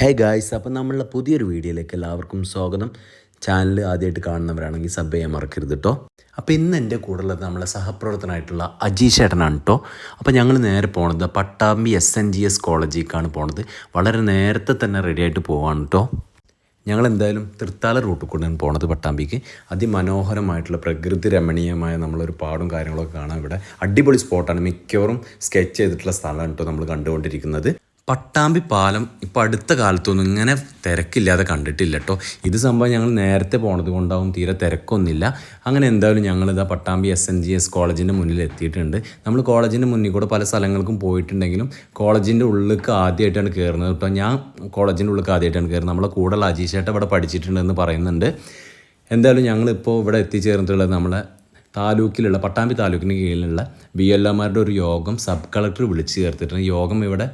Hey guys അപ്പം നമ്മളുടെ പുതിയൊരു വീഡിയോയിലേക്ക് എല്ലാവർക്കും സ്വാഗതം. ചാനൽ ആദ്യമായിട്ട് കാണുന്നവരാണെങ്കിൽ സബ് ചെയ്യാൻ മറക്കരുത് കേട്ടോ അപ്പോൾ ഇന്ന് എന്റെ കൂടെ ഉള്ളത് നമ്മളെ സഹപ്രവർത്തനമായിട്ടുള്ള അജീഷ് ചേട്ടനാണ് കേട്ടോ അപ്പോൾ ഞങ്ങൾ നേരെ പോണത് Pattambi S N G S കോളേജിലേക്കാണ് പോണത്. വളരെ നേരത്തെ തന്നെ റെഡിയായിട്ട് പോവാണ് കേട്ടോ ഞങ്ങൾ എന്തായാലും തൃത്താല റൂട്ടിൽ കൂടെയാണ് പോണത് പട്ടാമ്പിക്ക്. അതിമനോഹരമായിട്ടുള്ള പ്രകൃതി രമണീയമായ നമ്മളൊരു പാടും കാര്യങ്ങളൊക്കെ കാണാം ഇവിടെ. അടിപൊളി സ്പോട്ടാണ് മിക്കവാറും സ്കെച്ച് ചെയ്തിട്ടുള്ള സ്ഥലമാണ് കേട്ടോ നമ്മൾ കണ്ടുകൊണ്ടിരിക്കുന്നത്. പട്ടാമ്പി പാലം ഇപ്പോൾ അടുത്ത കാലത്തൊന്നും ഇങ്ങനെ തിരക്കില്ലാതെ കണ്ടിട്ടില്ല കേട്ടോ ഇത് സംഭവം ഞങ്ങൾ നേരത്തെ പോണത് കൊണ്ടാവും തീരെ തിരക്കൊന്നുമില്ല. അങ്ങനെ എന്തായാലും ഞങ്ങളിതാ Pattambi S N G S കോളേജിന്റെ മുന്നിൽ എത്തിയിട്ടുണ്ട്. നമ്മൾ കോളേജിന്റെ മുന്നിൽ കൂടെ പല സ്ഥലങ്ങൾക്കും പോയിട്ടുണ്ടെങ്കിലും കോളേജിന്റെ ഉള്ളിലേക്ക് ആദ്യമായിട്ടാണ് കയറുന്നത് കേട്ടോ ഞാൻ കോളേജിന്റെ ഉള്ളിലേക്ക് ആദ്യമായിട്ടാണ് കയറുന്നത് നമ്മളെ കൂടുതൽ അജീഷേട്ട ഇവിടെ പഠിച്ചിട്ടുണ്ടെന്ന് പറയുന്നുണ്ട്. എന്തായാലും ഞങ്ങളിപ്പോൾ ഇവിടെ എത്തിച്ചേർന്നിട്ടുള്ളത് നമ്മളെ താലൂക്കിലുള്ള പട്ടാമ്പി താലൂക്കിന് കീഴിലുള്ള ബി എൽ എമാരുടെ ഒരു യോഗം സബ് കളക്ടർ വിളിച്ചു ചേർത്തിട്ടുണ്ട്. യോഗം ഇവിടെ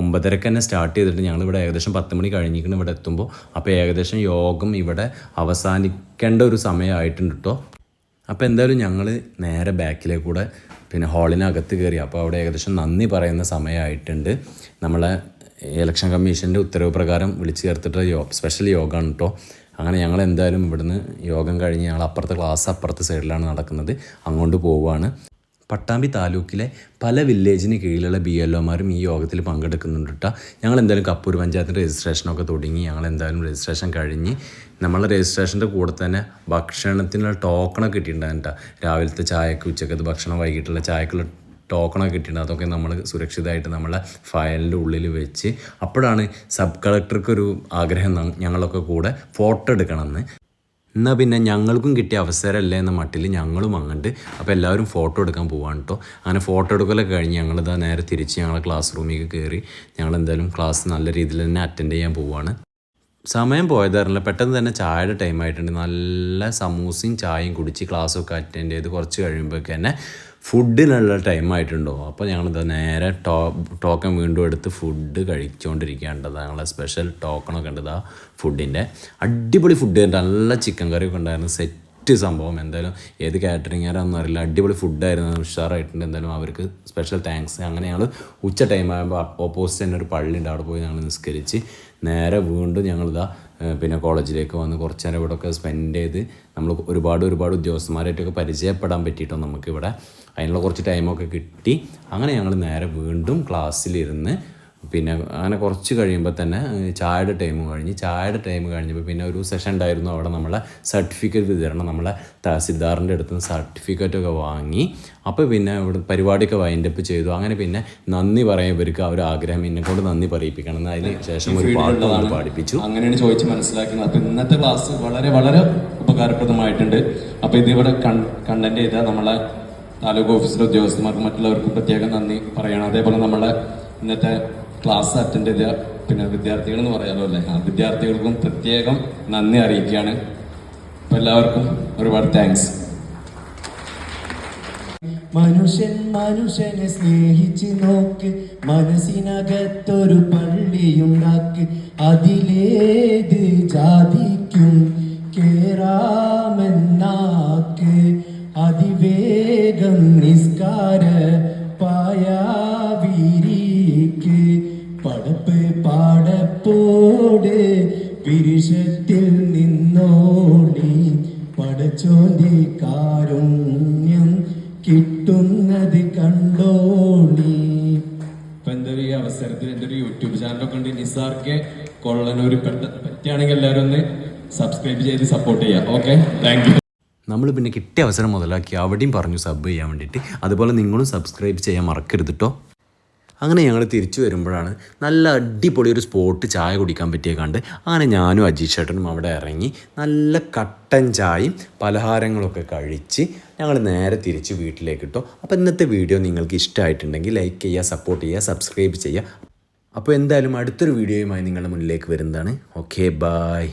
ഒമ്പതരക്ക് തന്നെ സ്റ്റാർട്ട് ചെയ്തിട്ട് ഞങ്ങൾ ഇവിടെ ഏകദേശം പത്ത് മണി കഴിഞ്ഞിരിക്കണം ഇവിടെ എത്തുമ്പോൾ. അപ്പോൾ ഏകദേശം യോഗം ഇവിടെ അവസാനിക്കേണ്ട ഒരു സമയമായിട്ടുണ്ട് കേട്ടോ. അപ്പോൾ എന്തായാലും ഞങ്ങൾ നേരെ ബാക്കിലേക്ക് കൂടെ പിന്നെ ഹാളിനകത്ത് കയറി. അപ്പോൾ അവിടെ ഏകദേശം നന്ദി പറയുന്ന സമയമായിട്ടുണ്ട്. നമ്മളെ ഇലക്ഷൻ കമ്മീഷന്റെ ഉത്തരവ് പ്രകാരം വിളിച്ചു ചേർത്തിട്ട് യോ സ്പെഷ്യൽ യോഗമാണ് കേട്ടോ. അങ്ങനെ ഞങ്ങൾ എന്തായാലും ഇവിടുന്ന് യോഗം കഴിഞ്ഞ് ഞങ്ങൾ അപ്പുറത്തെ ക്ലാസ് അപ്പുറത്തെ സൈഡിലാണ് നടക്കുന്നത്. അങ്ങോട്ട് പോവുകയാണ്. പട്ടാമ്പി താലൂക്കിലെ പല വില്ലേജിന് കീഴിലുള്ള ബി എൽ ഒമാരും ഈ യോഗത്തിൽ പങ്കെടുക്കുന്നുണ്ട് കേട്ടോ ഞങ്ങൾ എന്തായാലും കപ്പൂർ പഞ്ചായത്തിന്റെ രജിസ്ട്രേഷനൊക്കെ തുടങ്ങി. ഞങ്ങൾ എന്തായാലും രജിസ്ട്രേഷൻ കഴിഞ്ഞ് നമ്മളെ രജിസ്ട്രേഷന്റെ കൂടെ തന്നെ ഭക്ഷണത്തിനുള്ള ടോക്കണൊക്കെ കിട്ടിയിട്ടുണ്ടായിരുന്നു കേട്ടോ രാവിലത്തെ ചായക്ക് ഉച്ചക്കത്തെ ഭക്ഷണം വൈകിട്ടുള്ള ചായക്കുള്ള ടോക്കണൊക്കെ കിട്ടിയിട്ടുണ്ട്. അതൊക്കെ നമ്മൾ സുരക്ഷിതമായിട്ട് നമ്മളെ ഫയലിന്റെ ഉള്ളിൽ വെച്ച് അപ്പോഴാണ് സബ് കളക്ടർക്കൊരു ആഗ്രഹം ഞങ്ങളൊക്കെ കൂടെ ഫോട്ടോ എടുക്കണമെന്ന്. എന്നാൽ പിന്നെ ഞങ്ങൾക്കും കിട്ടിയ അവസരമല്ലേ എന്ന മട്ടിൽ ഞങ്ങളും അങ്ങോട്ട് അപ്പോൾ എല്ലാവരും ഫോട്ടോ എടുക്കാൻ പോവാണ് കേട്ടോ അങ്ങനെ ഫോട്ടോ എടുക്കലൊക്കെ കഴിഞ്ഞ് ഞങ്ങളിതാ നേരെ തിരിച്ച് ഞങ്ങളെ ക്ലാസ് റൂമിലേക്ക് കയറി ഞങ്ങൾ എന്തായാലും ക്ലാസ് നല്ല രീതിയിൽ തന്നെ അറ്റൻഡ് ചെയ്യാൻ പോവാണ്. സമയം പോയതായിരുന്നില്ല പെട്ടെന്ന് തന്നെ ചായയുടെ ടൈം ആയിട്ടുണ്ട്. നല്ല സമൂസയും ചായയും കുടിച്ച് ക്ലാസ്സൊക്കെ അറ്റൻഡ് ചെയ്ത് കുറച്ച് കഴിയുമ്പോഴേക്ക് തന്നെ ഫുഡിനുള്ള ടൈം ആയിട്ടുണ്ടോ? അപ്പോൾ ഞങ്ങളിത് നേരെ ടോ ടോക്കൺ വീണ്ടും എടുത്ത് ഫുഡ് കഴിച്ചുകൊണ്ടിരിക്കുകയാണ് ഞങ്ങളെ സ്പെഷ്യൽ ടോക്കണൊക്കെ ഉണ്ട് ഇതാ ഫുഡിന്റെ അടിപൊളി ഫുഡ് നല്ല ചിക്കൻ കറിയൊക്കെ ഉണ്ടായിരുന്നു. സെറ്റ് സെറ്റ് സംഭവം. എന്തായാലും ഏത് കാറ്ററിംഗാരാണെന്ന് അറിയില്ല. അടിപൊളി ഫുഡായിരുന്നു ഉഷാറായിട്ടുണ്ട്. എന്തായാലും അവർക്ക് സ്പെഷ്യൽ താങ്ക്സ് അങ്ങനെ ഞങ്ങൾ ഉച്ച ടൈം ആകുമ്പോൾ ഓപ്പോസിറ്റ് തന്നെ ഒരു പള്ളി ഉണ്ട്. അവിടെ പോയി ഞങ്ങൾ നിസ്കരിച്ച് നേരെ വീണ്ടും ഞങ്ങളിതാ പിന്നെ കോളേജിലേക്ക് വന്ന് കുറച്ച് നേരം ഇവിടെയൊക്കെ സ്പെൻഡ് ചെയ്ത് നമ്മൾ ഒരുപാട് ഒരുപാട് ഉദ്യോഗസ്ഥന്മാരായിട്ടൊക്കെ പരിചയപ്പെടാൻ പറ്റിയിട്ടോ നമുക്കിവിടെ. അതിനുള്ള കുറച്ച് ടൈമൊക്കെ കിട്ടി. അങ്ങനെ ഞങ്ങൾ നേരെ വീണ്ടും ക്ലാസ്സിലിരുന്ന് പിന്നെ അങ്ങനെ കുറച്ച് കഴിയുമ്പോൾ തന്നെ ചായയുടെ ടൈം കഴിഞ്ഞ് ചായയുടെ ടൈം കഴിഞ്ഞപ്പോൾ പിന്നെ ഒരു സെഷൻ ഉണ്ടായിരുന്നു. അവിടെ നമ്മളെ സർട്ടിഫിക്കറ്റ് വിതരണം നമ്മളെ തഹസിൽദാറിന്റെ അടുത്ത് നിന്ന് സർട്ടിഫിക്കറ്റൊക്കെ വാങ്ങി അപ്പോൾ പിന്നെ ഇവിടെ പരിപാടിയൊക്കെ വൈൻഡപ്പ് ചെയ്തു. അങ്ങനെ പിന്നെ നന്ദി പറയാൻ ഇവർക്ക് ആ ഒരു ആഗ്രഹം എന്നെ കൊണ്ട് നന്ദി പറയിപ്പിക്കണം. എന്ന് അതിന് ശേഷം ഒരു പാട്ട് നമ്മൾ പാടിപ്പിച്ചു. അങ്ങനെയാണ് ചോദിച്ച് മനസ്സിലാക്കുന്നത്. അപ്പോൾ ഇന്നത്തെ ക്ലാസ് വളരെ വളരെ ഉപകാരപ്രദമായിട്ടുണ്ട്. അപ്പോൾ ഇതിവിടെ കണ്ടന്റ് ചെയ്ത നമ്മളെ താലൂക്ക് ഓഫീസിലെ ഉദ്യോഗസ്ഥന്മാർക്കും മറ്റുള്ളവർക്കും പ്രത്യേകം നന്ദി പറയണം. അതേപോലെ നമ്മളെ ഇന്നത്തെ ക്ലാസ് അറ്റൻഡ് ചെയ്ത പിന്നെ വിദ്യാർത്ഥികൾ എന്ന് പറയാലോ അല്ലേ? ആ വിദ്യാർത്ഥികൾക്കും പ്രത്യേകം നന്ദി അറിയിക്കുകയാണ്. അപ്പൊ എല്ലാവർക്കും ഒരുപാട് താങ്ക്സ് മനുഷ്യൻ മനുഷ്യനെ സ്നേഹിച്ച് നോക്ക് മനസ്സിനകത്തൊരു പള്ളിയുണ്ടാക്ക് അതിലേത് ജാതിക്കും പാടപ്പോട് പിരിശത്തിൽ നിന്നോടി പടച്ചോന്റെ കാരുണ്യം കിട്ടുന്നത് കണ്ടോടി. ഇപ്പൊ ഈ അവസരത്തിൽ എന്റെ ഒരു യൂട്യൂബ് ചാനലൊക്കെ ഉണ്ട്. നിസാർക്ക് കൊള്ളനൂർ പെട്ട പറ്റുകയാണെങ്കിൽ എല്ലാവരും ഒന്ന് സബ്സ്ക്രൈബ് ചെയ്ത് സപ്പോർട്ട് ചെയ്യാം. ഓക്കെ താങ്ക് യു നമ്മൾ പിന്നെ കിട്ടിയ അവസരം മുതലാക്കി അവിടെയും പറഞ്ഞു സബ് ചെയ്യാൻ വേണ്ടിയിട്ട്. അതുപോലെ നിങ്ങളും സബ്സ്ക്രൈബ് ചെയ്യാൻ മറക്കരുത് കേട്ടോ അങ്ങനെ ഞങ്ങൾ തിരിച്ചു വരുമ്പോഴാണ് നല്ല അടിപൊളി ഒരു സ്പോട്ട് ചായ കുടിക്കാൻ പറ്റിയ കണ്ട്. അങ്ങനെ ഞാനും അജീഷ് ചേട്ടനും അവിടെ ഇറങ്ങി നല്ല കട്ടൻ ചായയും പലഹാരങ്ങളൊക്കെ കഴിച്ച് ഞങ്ങൾ നേരെ തിരിച്ച് വീട്ടിലേക്ക് ഇട്ടോ. അപ്പോൾ ഇന്നത്തെ വീഡിയോ നിങ്ങൾക്ക് ഇഷ്ടമായിട്ടുണ്ടെങ്കിൽ ലൈക്ക് ചെയ്യുക സപ്പോർട്ട് ചെയ്യുക സബ്സ്ക്രൈബ് ചെയ്യുക. അപ്പോൾ എന്തായാലും അടുത്തൊരു വീഡിയോയുമായി നിങ്ങളുടെ മുന്നിലേക്ക് വരുന്നതാണ്. Okay bye